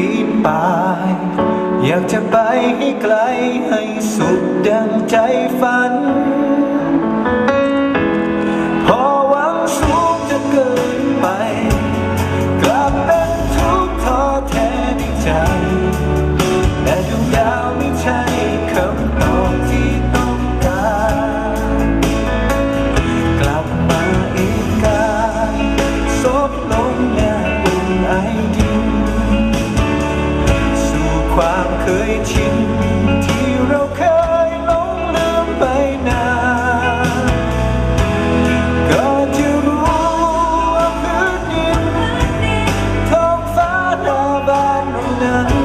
ปีนป่าย อยากจะไปให้ไกลให้สุดดังใจฝัน พอหวังสูงจะเกินไป กลับเป็นทุกข์ท้อแท้ในใจ แต่ดวงดาวไม่ใช่คำตอบที่ต้องการ กลับมาเองกายซบลงแนบอุ่นไอดินสู่ ความเคยชินที่เราเคยหลงลืมไปนานก็จะรู้ว่าพื้นดินท้องฟ้าหน้าบ้านเรานั้น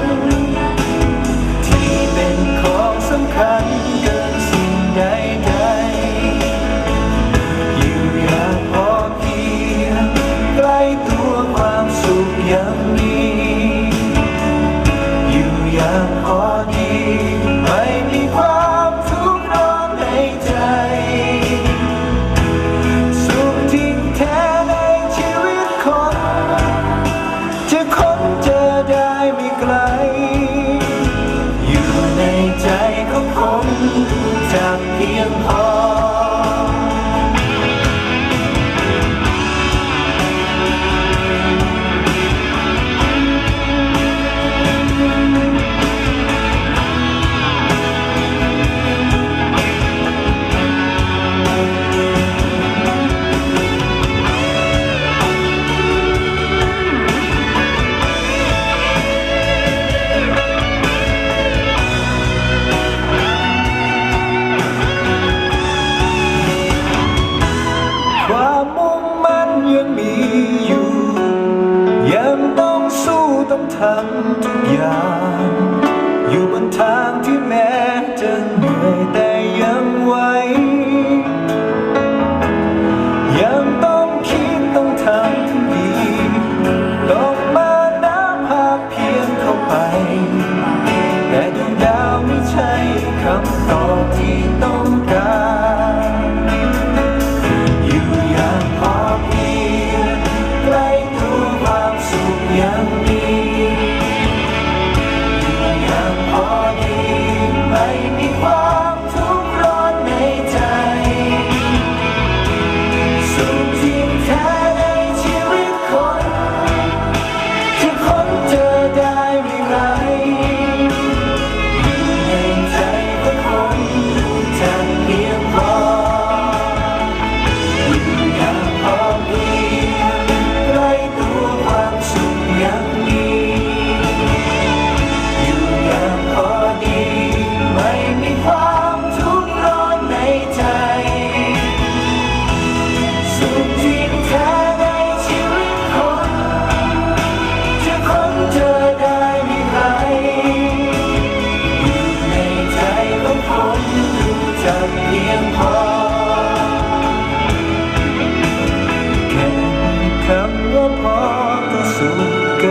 ต้องทำทุกอย่าง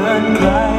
can.